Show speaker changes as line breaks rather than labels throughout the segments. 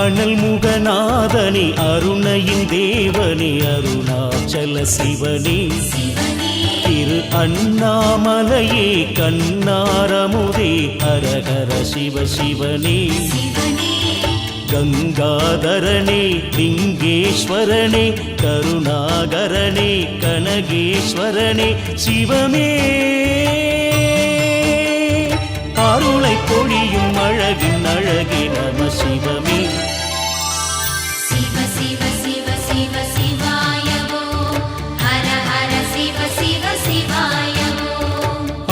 அனல் முகநாதனி அருணையின் தேவனி அருணாச்சல சிவனி. திரு அண்ணாமலையே கண்ணாரமுதே ஹரஹர சிவ சிவனே. கங்காதரனே லிங்கேஸ்வரனே கருணாகரனே கனகேஸ்வரனே சிவமே. அருளை பொழியும் அழகின் அழகே நம சிவமே.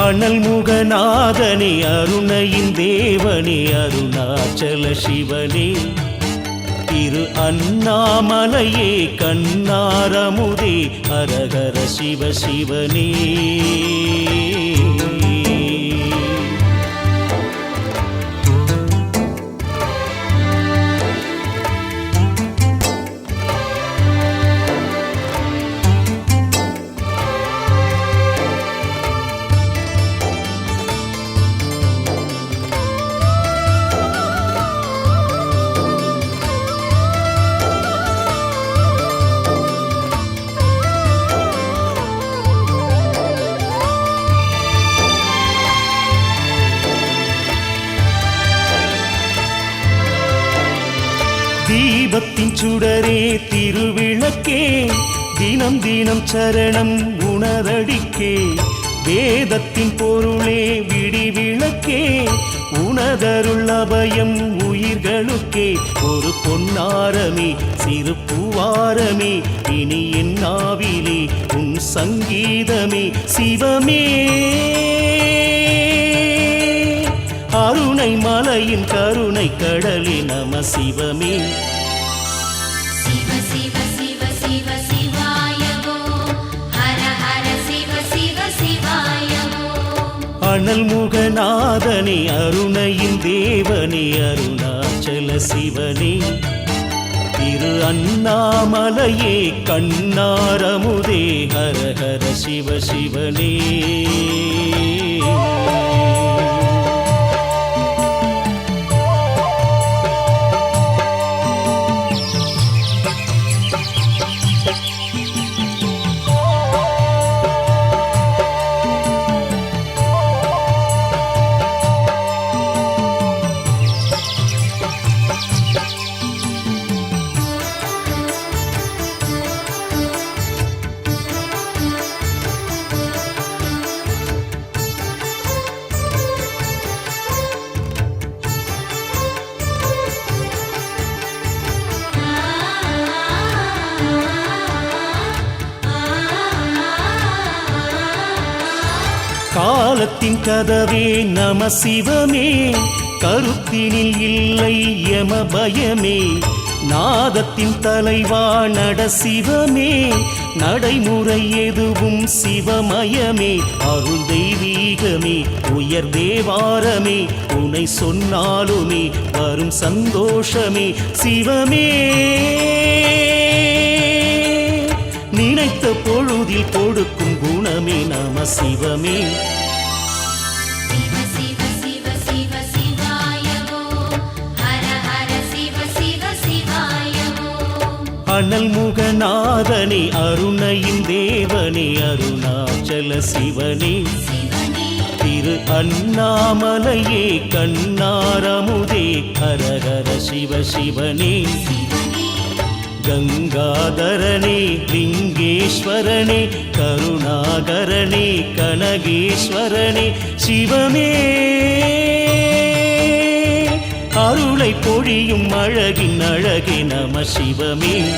वो
முகநாதனே அருணையின் தேவனே அருணாச்சல சிவனே. திரு அண்ணாமலையே கண்ணாரமுதே அரகர சிவ சிவனே. தீபத்தின் சுடரே திருவிளக்கே தினம் தினம் சரணம் உணரடிக்கே. வேதத்தின் பொருளே விடிவிளக்கே உணதருள் அபயம் உயிர்களுக்கே. ஒரு பொன்னாரமே சிறு பூவாரமே இனி என் நாவிலே உன் சங்கீதமே சிவமே. அருணை மலையின் கருணை கடலி நம சிவமே. அனல் முகநாதனே அருணையின் தேவனே அருணாச்சல சிவனே. திரு அண்ணாமலையே கண்ணாரமுதே ஹர ஹர சிவ சிவனே. காலத்தின் கதவே நம சிவமே. கருத்தினில் இல்லை யம பயமே. நாதத்தின் தலைவா நட சிவமே. நடைமுறை எதுவும் சிவமயமே. அருள் தெய்வீகமே உயர் தேவாரமே. உனை சொன்னாலுமே வரும் சந்தோஷமே. சிவமே. பொழுத பொழுதில் கொடுக்கும் குணமே நம சிவமே. அனல் முகநாதனே அருணையின் தேவனே அருணாச்சல சிவனே. திரு அண்ணாமலையே கண்ணாரமுதே கரகர சிவ சிவனே. கங்காதரணி லிங்கேஸ்வரனே கருணாகரனே கனகேஸ்வரனே சிவமே. அருளை பொழியும் அழகின் அழகே நம சிவமே.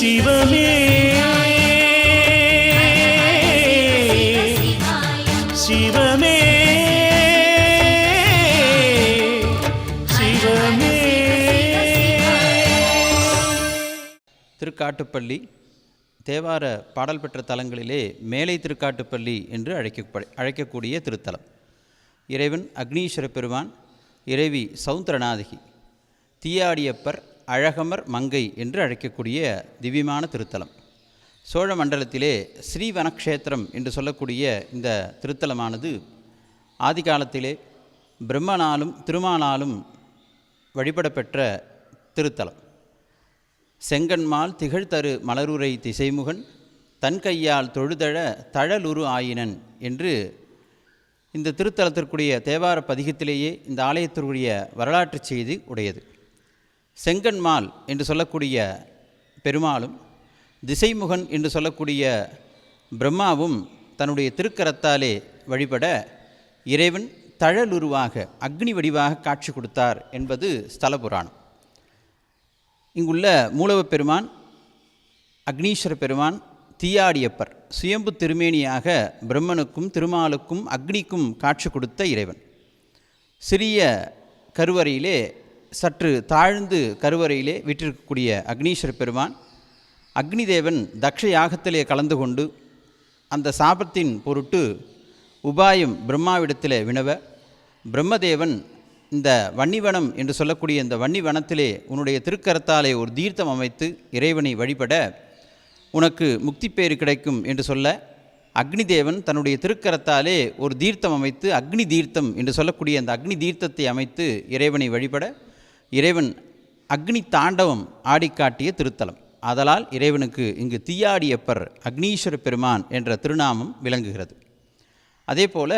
சிவமே.
திருக்காட்டுப்பள்ளி தேவார பாடல் பெற்ற தலங்களிலே மேலை திருக்காட்டுப்பள்ளி என்று அழைக்க அழைக்கக்கூடிய திருத்தலம். இறைவன் அக்னீஸ்வர பெருமான் இறைவி சவுந்தரநாதகி தீயாடியப்பர் அழகமர் மங்கை என்று அழைக்கக்கூடிய திவ்யமான திருத்தலம். சோழ மண்டலத்திலே ஸ்ரீவனக்ஷேத்திரம் என்று சொல்லக்கூடிய இந்த திருத்தலமானது ஆதிகாலத்திலே பிரம்மனாலும் திருமாலாலும் வழிபடப்பெற்ற திருத்தலம். செங்கன்மால் திகழ்தரு மலருரை திசைமுகன் தன் கையால் தொழுதழ தழலுரு ஆயினன் என்று இந்த திருத்தலத்திற்குரிய தேவார பதிகத்திலேயே இந்த ஆலயத்திற்குரிய வரலாற்று செய்தி உடையது. செங்கன்மால் என்று சொல்லக்கூடிய பெருமாளும் திசைமுகன் என்று சொல்லக்கூடிய பிரம்மாவும் தன்னுடைய திருக்கரத்தாலே வழிபட இறைவன் தழலுருவாக அக்னி வடிவாக காட்சி கொடுத்தார் என்பது ஸ்தல புராணம் இங்குள்ள மூலவ பெருமான் அக்னீஸ்வர பெருமான் தீயாடியப்பர் சுயம்பு திருமேனியாக பிரம்மனுக்கும் திருமாலுக்கும் அக்னிக்கும் காட்சி கொடுத்த இறைவன். சிறிய கருவறையிலே சற்று தாழ்ந்து கருவறையிலே விற்றிருக்கக்கூடிய அக்னீஸ்வர பெருமான் அக்னிதேவன் தக்ஷ யாகத்திலே கலந்து கொண்டு அந்த சாபத்தின் பொருட்டு உபாயம் பிரம்மாவிடத்தில் வினவ பிரம்மதேவன் இந்த வன்னிவனம் என்று சொல்லக்கூடிய இந்த வன்னிவனத்திலே உன்னுடைய திருக்கரத்தாலே ஒரு தீர்த்தம் அமைத்து இறைவனை வழிபட உனக்கு முக்தி பேறு கிடைக்கும் என்று சொல்ல அக்னிதேவன் தன்னுடைய திருக்கரத்தாலே ஒரு தீர்த்தம் அமைத்து அக்னி தீர்த்தம் என்று சொல்லக்கூடிய அந்த அக்னி தீர்த்தத்தை அமைத்து இறைவனை வழிபட இறைவன் அக்னி தாண்டவம் ஆடிக்காட்டிய திருத்தலம். ஆதலால் இறைவனுக்கு இங்கு தீயாடியப்பர் அக்னீஸ்வர பெருமான் என்ற திருநாமம் விளங்குகிறது. அதே போல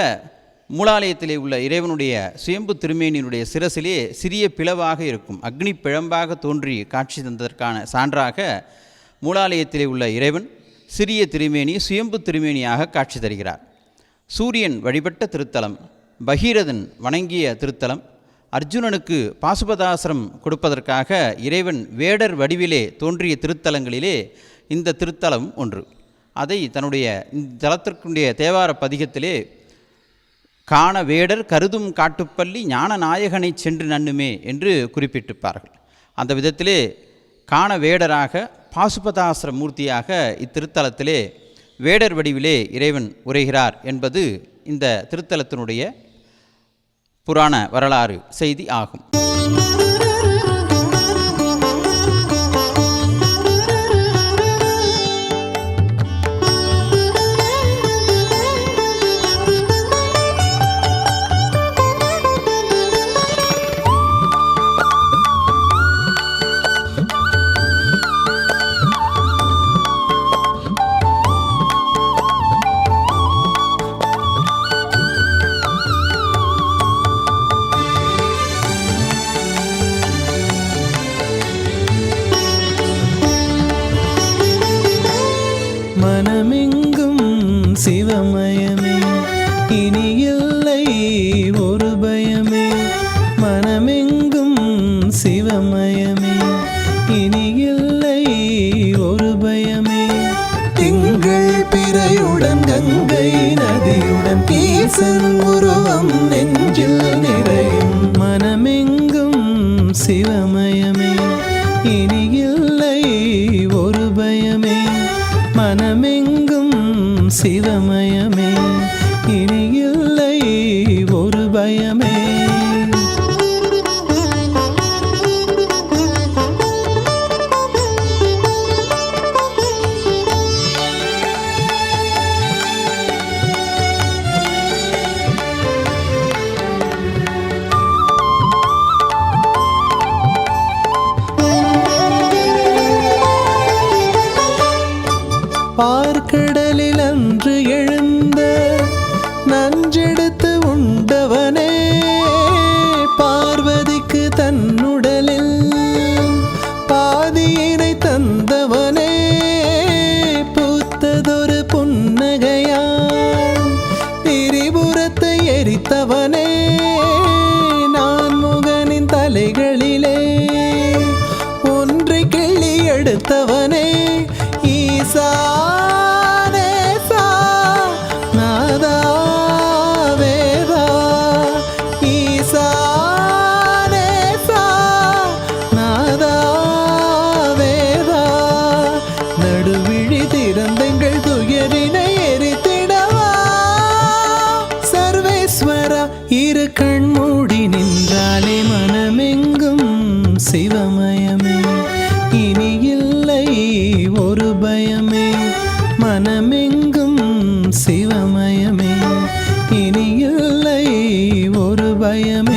மூலாலயத்திலே உள்ள இறைவனுடைய சுயம்பு திருமேனியினுடைய சிரசிலே சிறிய பிளவாக இருக்கும். அக்னி பிழம்பாக தோன்றி காட்சி தந்ததற்கான சான்றாக மூலாலயத்திலே உள்ள இறைவன் சிறிய திருமேனி சுயம்பு திருமேனியாக காட்சி தருகிறார். சூரியன் வழிபட்ட திருத்தலம் பகீரதன் வணங்கிய திருத்தலம் அர்ஜுனனுக்கு பாசுபதாசிரம் கொடுப்பதற்காக இறைவன் வேடர் வடிவிலே தோன்றிய திருத்தலங்களிலே இந்த திருத்தலம் ஒன்று. அதை தன்னுடைய இந்த தலத்திற்குடைய தேவார பதிகத்திலே காண வேடர் கருதும் காட்டுப்பள்ளி ஞான நாயகனை சென்று நண்ணுமே என்று குறிப்பிட்டிருப்பார்கள். அந்த விதத்திலே காண வேடராக பாசுபதாசிர மூர்த்தியாக இத்திருத்தலத்திலே வேடர் வடிவிலே இறைவன் உரைகிறார் என்பது இந்த திருத்தலத்தினுடைய புராண வரலாறு செய்தி ஆகும்.
சிவமயமே இனி இல்லை ஒரு பயமே. திரிபுரத்தை இல்லை ஒரு பயமே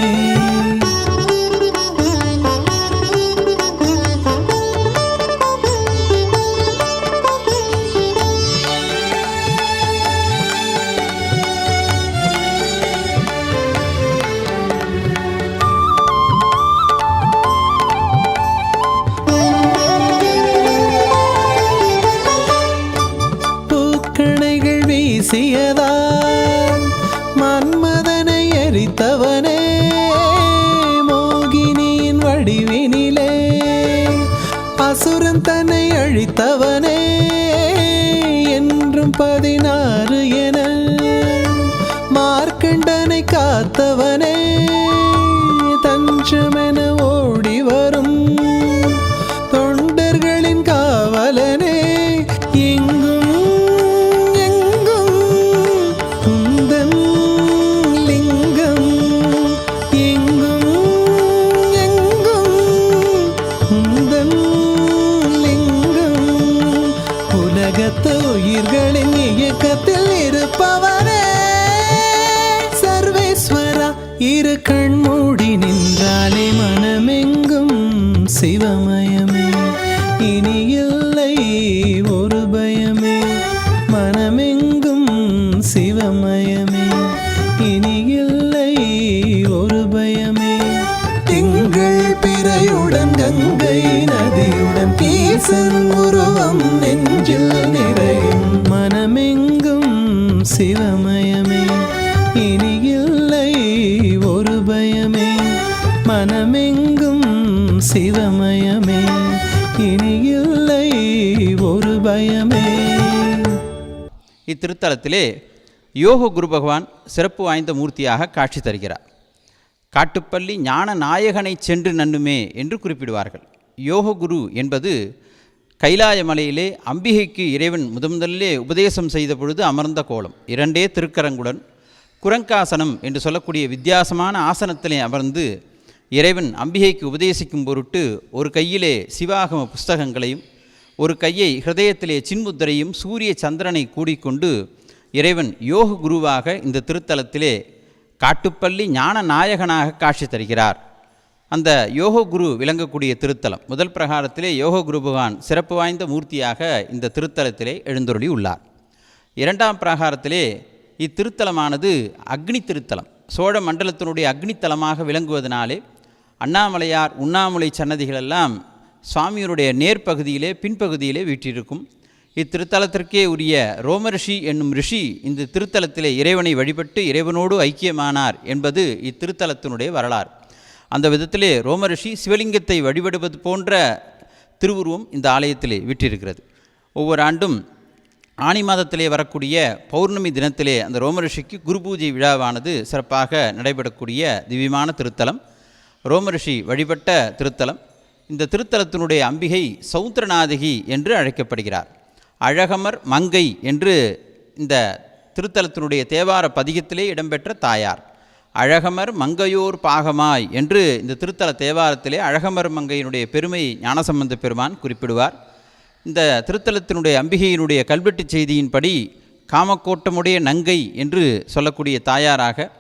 காத்தவனே தஞ்சமென ஒரு பயமே. திங்கள் பிறையுடன் கங்கை நதியுடன் கீசன் உருவம் நெஞ்சில் நிறையும். மனமெங்கும் சிவமயமே. இனி இல்லை ஒரு பயமே. மனமெங்கும் சிவமயமே. இனி இல்லை ஒரு பயமே.
இத்திருத்தலத்திலே யோக குரு பகவான் சிறப்பு வாய்ந்த மூர்த்தியாக காட்சி தருகிறார். காட்டுப்பள்ளி ஞான நாயகனை சென்று நண்ணுமே என்று குறிப்பிடுவார்கள். யோக குரு என்பது கைலாய மலையிலே அம்பிகைக்கு இறைவன் முதன்முதலிலே உபதேசம் செய்த பொழுது அமர்ந்த கோலம். இரண்டே திருக்கரங்குடன் குரங்காசனம் என்று சொல்லக்கூடிய வித்தியாசமான ஆசனத்திலே அமர்ந்து இறைவன் அம்பிகைக்கு உபதேசிக்கும் பொருட்டு ஒரு கையிலே சிவாகம புஸ்தகங்களையும் ஒரு கையை ஹிருதயத்திலே சின்முத்திரையும் சூரிய சந்திரனை கூடிக்கொண்டு இறைவன் யோக குருவாக இந்த திருத்தலத்திலே காட்டுப்பள்ளி ஞான நாயகனாக காட்சி தருகிறார். அந்த யோக குரு விளங்கக்கூடிய திருத்தலம். முதல் பிரகாரத்திலே யோக குரு பகவான் சிறப்பு வாய்ந்த மூர்த்தியாக இந்த திருத்தலத்திலே எழுந்தொருளி உள்ளார். இரண்டாம் பிரகாரத்திலே இத்திருத்தலமானது அக்னி திருத்தலம். சோழ மண்டலத்தினுடைய அக்னித்தலமாக விளங்குவதனாலே அண்ணாமலையார் உண்ணாமலை சன்னதிகளெல்லாம் சுவாமியுடைய நேர்பகுதியிலே பின்பகுதியிலே வீற்றிருக்கும். இத்திருத்தலத்திற்கே உரிய ரோமரிஷி என்னும் ரிஷி இந்த திருத்தலத்திலே இறைவனை வழிபட்டு இறைவனோடு ஐக்கியமானார் என்பது இத்திருத்தலத்தினுடைய வரலாறு. அந்த விதத்திலே ரோமரிஷி சிவலிங்கத்தை வழிபடுவது போன்ற திருவுருவம் இந்த ஆலயத்திலே விற்றிருக்கிறது ஒவ்வொரு ஆண்டும் ஆனி மாதத்திலே வரக்கூடிய பௌர்ணமி தினத்திலே அந்த ரோமரிஷிக்கு குரு பூஜை விழாவானது சிறப்பாக நடைபெறக்கூடிய திவ்யமான திருத்தலம். ரோமரிஷி வழிபட்ட திருத்தலம். இந்த திருத்தலத்தினுடைய அம்பிகை சௌத்திரநாதகி என்று அழைக்கப்படுகிறார். அழகமர் மங்கை என்று இந்த திருத்தலத்தினுடைய தேவார பதிகத்திலே இடம்பெற்ற தாயார். அழகமர் மங்கையோர் பாகமாய் என்று இந்த திருத்தல தேவாரத்திலே அழகமர் மங்கையினுடைய பெருமை ஞானசம்பந்த பெருமான் குறிப்பிடுவார். இந்த திருத்தலத்தினுடைய அம்பிகையினுடைய கல்வெட்டுச் செய்தியின்படி காமக்கோட்டமுடைய நங்கை என்று சொல்லக்கூடிய தாயாராக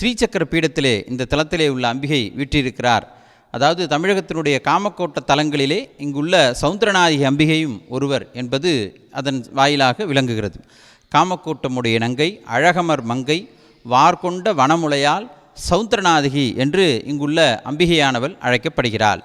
ஸ்ரீசக்கர பீடத்திலே இந்த தலத்திலே உள்ள அம்பிகை வீற்றிருக்கிறார். அதாவது தமிழகத்தினுடைய காமக்கோட்ட தலங்களிலே இங்குள்ள சௌந்தரநாயகி அம்பிகையும் ஒருவர் என்பது அதன் வாயிலாக விளங்குகிறது. காமக்கூட்டமுடைய நங்கை அழகமர் மங்கை வார்கொண்ட வனமுலையால் சவுந்தரநாதகி என்று இங்குள்ள அம்பிகையானவள் அழைக்கப்படுகிறாள்.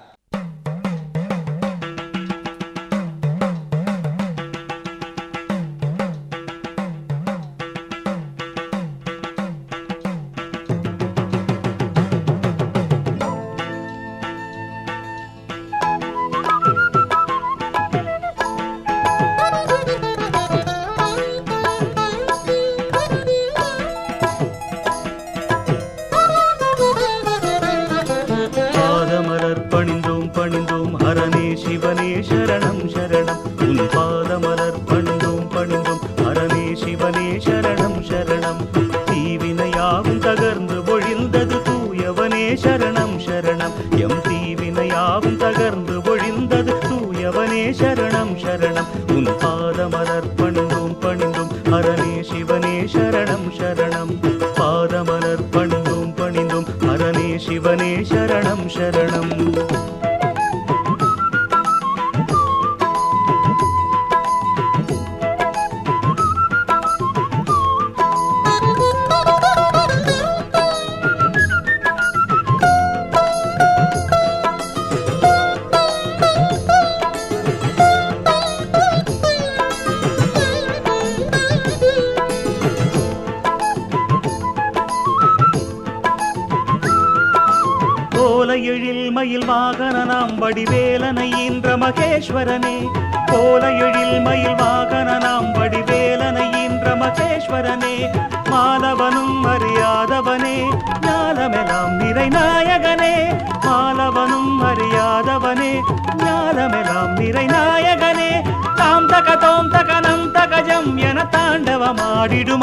அரணே சிவனே சரணம் சரணம். உன் பாதமலர் பணிந்தோம் பணிந்தோம். அரணே சிவனே சரணம் சரணம். தீவினையாவும் தகர்ந்து ஒழிந்தது தூயவனே சரணம் சரணம். எம் தீவினையாவும் தகர்ந்து ஒழிந்தது தூயவனே சரணம் சரணம். உன் பாதமலர்
எழில் மயில் வாகனாம் வடிவேலனை இன்ற மகேஸ்வரனே. கோல எழில் மயில் வாகனாம் வடிவேலனை இன்ற மகேஸ்வரனே. மாலவனும் அறியாதவனே ஞானமெல்லாம் நிறை நாயகனே மாலவனும் அறியாதவனே ஞானமெல்லாம் நிறை நாயகனே தாம் தக தோம் தகனம் தகஜம் என தாண்டவமாடிடும்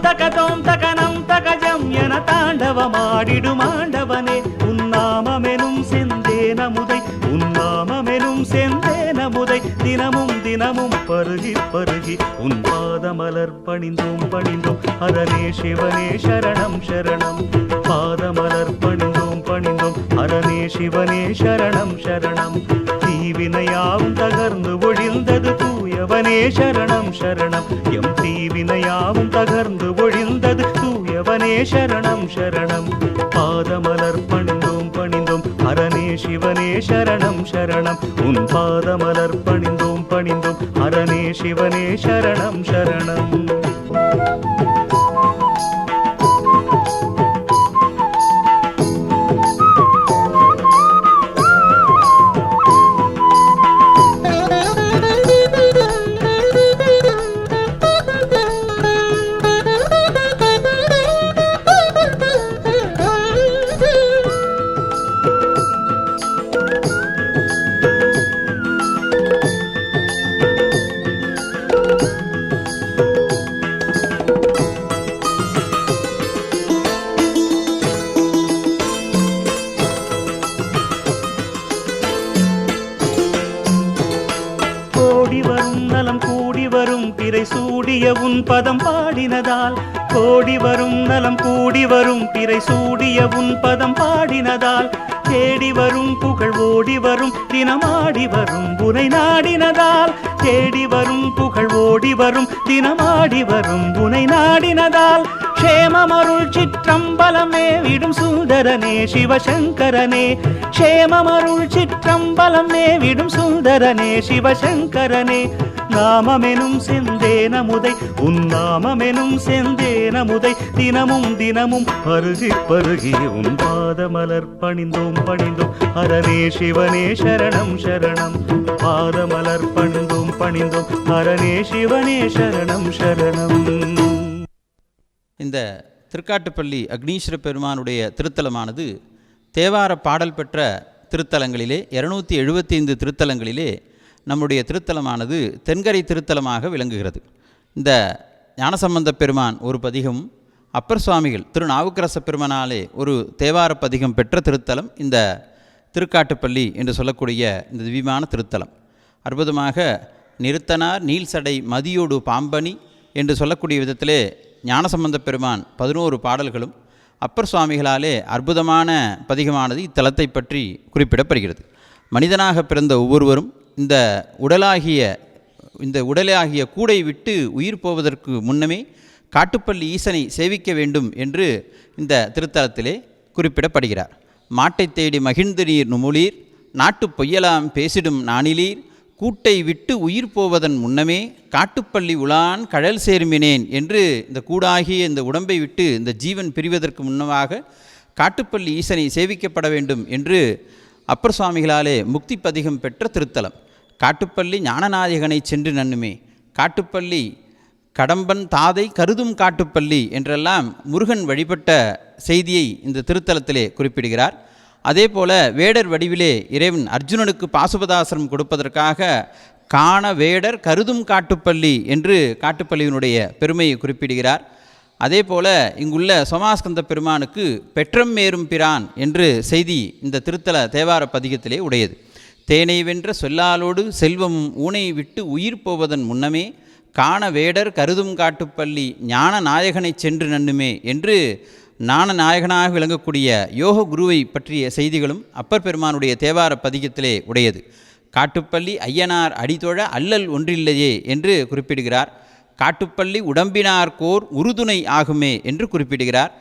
தக தோம் தகனம் தகஜம் என தாண்டவமாடிடும் ஆண்டவனே. உன்னாமமெனும் செந்தேன முதை உன்னாமமெனும் செந்தேன முதை தினமும் தினமும் பருகி பருகி உன் பாதமலர் பணிந்தோம் பணிந்தோம். அதனே சிவனே சரணம் சரணம். பாதமலர் பணிந்தோம் பணிந்தோம். அரணே சிவனே சரணம் சரணம். தீவினையாவும் தகர்ந்து ஒழிந்தது தூயவனே சரணம் சரணம். எம் தீவினையாவும் தகர்ந்து ஒழிந்தது தூயவனே சரணம் சரணம். பாதமலர் பணிந்தோம் பணிந்தோம். அரணே சிவனே சரணம் சரணம். உன் பாதமலர் பணிந்தோம் பணிந்தோம். அரணே சிவனே சரணம் சரணம். வரும் புகழ் ஓடி வரும் தினமாடி வரும். உனை நாடினதால் தேடி வரும் புகழ் ஓடி வரும் தினமாடி வரும். உனை நாடினதால் க்ஷேமமருள் சிற்றம்பலமே விடும் சுந்தரனே சிவசங்கரனே. க்ஷேமமருள் சிற்றம்பலமே விடும் சுந்தரனே சிவசங்கரனே. நாமமெனும் செந்தேன முதை உன் நாமமெனும் செந்தேன முதை தினமும் தினமும் பருகி பருகி உன் பாதமலர் பணிந்தோம் பணிந்தோம். அரணே சிவனே சரணம் சரணம். பாதமலர் பணிந்தோம் பணிந்தோம். அரணே சிவனே சரணம் சரணம்.
இந்த திருக்காட்டுப்பள்ளி அக்னீஸ்வர பெருமானுடைய திருத்தலமானது தேவார பாடல் பெற்ற திருத்தலங்களிலே இருநூத்தி எழுபத்தைந்து திருத்தலங்களிலே நம்முடைய திருத்தலமானது தென்கரை திருத்தலமாக விளங்குகிறது. இந்த ஞானசம்பந்த பெருமான் ஒரு பதிகம் அப்பர் சுவாமிகள் திருநாவுக்கரச பெருமானாலே ஒரு தேவார பதிகம் பெற்ற திருத்தலம் இந்த திருக்காட்டுப்பள்ளி என்று சொல்லக்கூடிய இந்த திவ்யமான திருத்தலம். அற்புதமாக நிறுத்தனார் நீல்சடை மதியோடு பாம்பனி என்று சொல்லக்கூடிய விதத்திலே ஞானசம்பந்த பெருமான் பதினோரு பாடல்களும் அப்பர் சுவாமிகளாலே அற்புதமான பதிகமானது இத்தலத்தை பற்றி குறிப்பிடப்படுகிறது. மனிதனாக பிறந்த ஒவ்வொருவரும் இந்த உடலாகிய இந்த உடலாகிய கூடை விட்டு உயிர் போவதற்கு முன்னமே காட்டுப்பள்ளி ஈசனை சேவிக்க வேண்டும் என்று இந்த திருத்தலத்திலே குறிப்பிடப்படுகிறார். மாட்டை தேடி மகிழ்ந்து நீர் நுமுளீர் நாட்டு பொய்யலாம் பேசிடும் நானிலீர் கூட்டை விட்டு உயிர் போவதன் முன்னமே காட்டுப்பள்ளி உலான் கழல் சேர்மினேன் என்று இந்த கூடாகிய இந்த உடம்பை விட்டு இந்த ஜீவன் பிரிவதற்கு முன்னமாக காட்டுப்பள்ளி ஈசனை சேவிக்கப்பட வேண்டும் என்று அப்பர் சுவாமிகளாலே முக்தி பதிகம் பெற்ற திருத்தலம். காட்டுப்பள்ளி ஞானநாயகனை சென்று நன்னுமே. காட்டுப்பள்ளி கடம்பன் தாதை கருதும் காட்டுப்பள்ளி என்றெல்லாம் முருகன் வழிபட்ட செய்தியை இந்த திருத்தலத்திலே குறிப்பிடுகிறார். அதே போல வேடர் வடிவிலே இறைவன் அர்ஜுனனுக்கு பாசுபதாசிரம் கொடுப்பதற்காக காண வேடர் கருதும் காட்டுப்பள்ளி என்று காட்டுப்பள்ளியினுடைய பெருமையை குறிப்பிடுகிறார். அதே போல இங்குள்ள சோமாஸ்கந்த பெருமானுக்கு பெற்றம் மேரும் பிரான் என்று செய்தி இந்த திருத்தல தேவார பதிகத்திலே உடையது. தேனை வென்ற சொல்லாலோடு செல்வமும் ஊனை விட்டு உயிர் போவதன் முன்னமே காண வேடர் கருதும் காட்டுப்பள்ளி ஞான நாயகனை சென்று நன்னுமே என்று ஞான நாயகனாக விளங்கக்கூடிய யோக குருவை பற்றிய செய்திகளும் அப்பர் பெருமானுடைய தேவார பதிகத்திலே உடையது. காட்டுப்பள்ளி ஐயனார் அடிதொழ அல்லல் ஒன்றில்லையே என்று குறிப்பிடுகிறார். காட்டுப்பள்ளி உடம்பினார் கோர் உறுதுணை ஆகுமே என்று குறிப்பிடுகிறார்.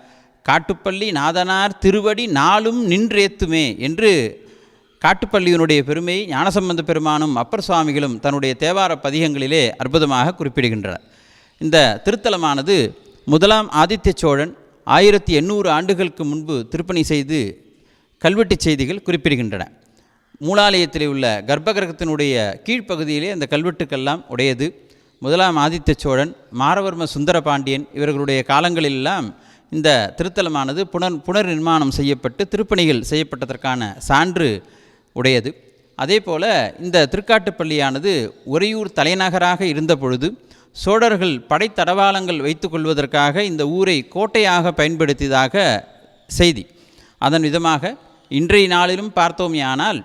காட்டுப்பள்ளி நாதனார் திருவடி நாளும் நின்றேத்துமே என்று காட்டுப்பள்ளியினுடைய பெருமையை ஞானசம்பந்த பெருமானும் அப்பர் சுவாமிகளும் தன்னுடைய தேவார பதிகங்களிலே அற்புதமாக குறிப்பிடுகின்றனர். இந்த திருத்தலமானது முதலாம் ஆதித்ய சோழன் ஆயிரத்தி எண்ணூறு ஆண்டுகளுக்கு முன்பு திருப்பணி செய்து கல்வெட்டுச் செய்திகள் குறிப்பிடுகின்றன. மூலாலயத்தில் உள்ள கர்ப்பகிரகத்தினுடைய கீழ்ப்பகுதியிலே அந்த கல்வெட்டுக்கெல்லாம் உடையது. முதலாம் ஆதித்த சோழன் மாரவர்ம சுந்தர பாண்டியன் இவர்களுடைய காலங்களிலெல்லாம் இந்த திருத்தலமானது புனர் புனர் நிர்மாணம் செய்யப்பட்டு திருப்பணிகள் செய்யப்பட்டதற்கான சான்று உடையது. அதே போல இந்த திருக்காட்டுப்பள்ளியானது உறையூர் தலைநகராக இருந்த பொழுது சோழர்கள் படைத்தடவாளங்கள் வைத்துக்கொள்வதற்காக இந்த ஊரை கோட்டையாக பயன்படுத்தியதாக செய்தி. அதன் விதமாக இன்றைய நாளிலும் பார்த்தோமே ஆனால்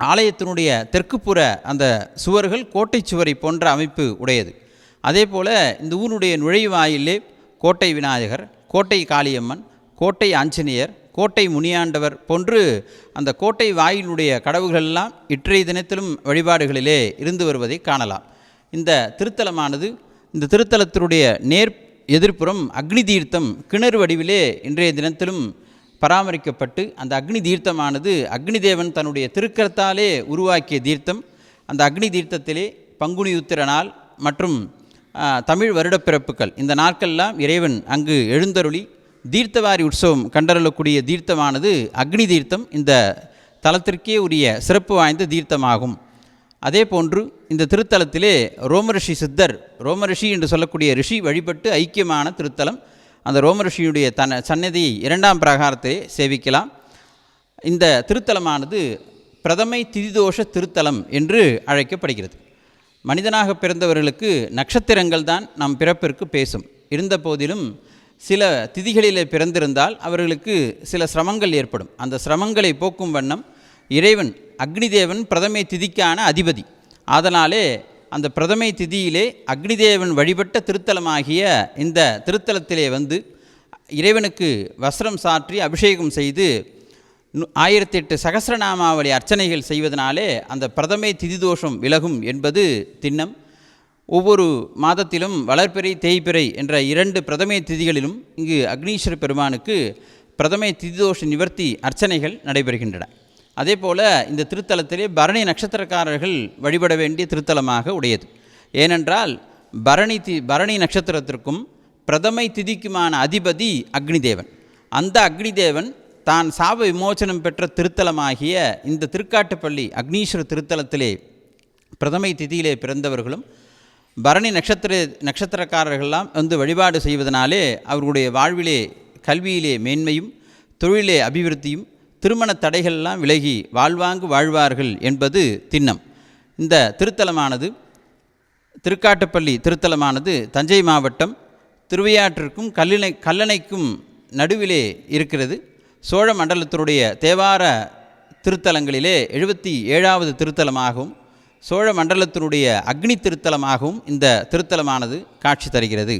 ஆலயத்தினுடைய தெற்குப்புற அந்த சுவர்கள் கோட்டை சுவரை போன்ற அமைப்பு உடையது. அதே போல் இந்த ஊருடைய நுழைவாயிலே கோட்டை விநாயகர் கோட்டை காளியம்மன் கோட்டை ஆஞ்சநேயர் கோட்டை முனியாண்டவர் போன்று அந்த கோட்டை வாயிலுடைய கடவுள்கள் எல்லாம் இற்றைய தினத்திலும் வழிபாடுகளிலே இருந்து வருவதை காணலாம். இந்த திருத்தலமானது இந்த திருத்தலத்தினுடைய நேர் எதிர்ப்புறம் அக்னி தீர்த்தம் கிணறு வடிவிலே இன்றைய தினத்திலும் பராமரிக்கப்பட்டு அந்த அக்னி தீர்த்தமானது அக்னி தேவன் தன்னுடைய திருக்கரத்தாலே உருவாக்கிய தீர்த்தம். அந்த அக்னி தீர்த்தத்திலே பங்குனி உத்திர நாள் மற்றும் தமிழ் வருடப்பிறப்புகள். இந்த நாட்கள்லாம் இறைவன் அங்கு எழுந்தருளி தீர்த்தவாரி உற்சவம் கண்டறலக்கூடிய தீர்த்தமானது அக்னி தீர்த்தம். இந்த தலத்திற்கே உரிய சிறப்பு வாய்ந்த தீர்த்தமாகும். அதே போன்று இந்த திருத்தலத்திலே ரோமரிஷி சித்தர் ரோமரிஷி என்று சொல்லக்கூடிய ரிஷி வழிபட்டு ஐக்கியமான திருத்தலம். அந்த ரோமரிஷியுடைய தன சன்னதியை இரண்டாம் பிரகாரத்தை சேவிக்கலாம். இந்த திருத்தலமானது பிரதமை திதிதோஷ திருத்தலம் என்று அழைக்கப்படுகிறது. மனிதனாக பிறந்தவர்களுக்கு நட்சத்திரங்கள் தான் நம் பிறப்பிற்கு பேசும். இருந்த போதிலும் சில திதிகளிலே பிறந்திருந்தால் அவர்களுக்கு சில சிரமங்கள் ஏற்படும். அந்த சிரமங்களை போக்கும் வண்ணம் இறைவன் அக்னிதேவன் பிரதமை திதிக்கான அதிபதி. அதனாலே அந்த பிரதமை திதியிலே அக்னிதேவன் வழிபட்ட திருத்தலமாகிய இந்த திருத்தலத்திலே வந்து இறைவனுக்கு வஸ்திரம் சாற்றி அபிஷேகம் செய்து ஆயிரத்தி எட்டு சகசிரநாமாவளி அர்ச்சனைகள் செய்வதனாலே அந்த பிரதமை திதி தோஷம் விலகும் என்பது திண்ணம். ஒவ்வொரு மாதத்திலும் வளர்பிறை தேய்பிறை என்ற இரண்டு பிரதமை திதிகளிலும் இங்கு அக்னீஸ்வர பெருமானுக்கு பிரதமை திதிதோஷ நிவர்த்தி அர்ச்சனைகள் நடைபெறுகின்றன. அதே போல் இந்த திருத்தலத்திலே பரணி நட்சத்திரக்காரர்கள் வழிபட வேண்டிய திருத்தலமாக உடையது. ஏனென்றால் பரணி தி பரணி நட்சத்திரத்திற்கும் பிரதமை திதிக்குமான அதிபதி அக்னிதேவன். அந்த அக்னிதேவன் தான் சாப விமோசனம் பெற்ற திருத்தலமாகிய இந்த திருக்காட்டுப்பள்ளி அக்னீஸ்வர திருத்தலத்திலே பிரதமை திதியிலே பிறந்தவர்களும் பரணி நட்சத்திர நட்சத்திரக்காரர்கள்லாம் வந்து வழிபாடு செய்வதனாலே அவர்களுடைய வாழ்விலே கல்வியிலே மேன்மையும் தொழிலே அபிவிருத்தியும் திருமண தடைகள்லாம் விலகி வாழ்வாங்கு வாழ்வார்கள் என்பது திண்ணம். இந்த திருத்தலமானது திருக்காட்டுப்பள்ளி திருத்தலமானது தஞ்சை மாவட்டம் திருவையாற்றிற்கும் கல்லணை கல்லணைக்கும் நடுவிலே இருக்கிறது. சோழ மண்டலத்தினுடைய தேவார திருத்தலங்களிலே எழுபத்தி ஏழாவது திருத்தலமாகவும் சோழ மண்டலத்தினுடைய அக்னி திருத்தலமாகவும் இந்த திருத்தலமானது காட்சி தருகிறது.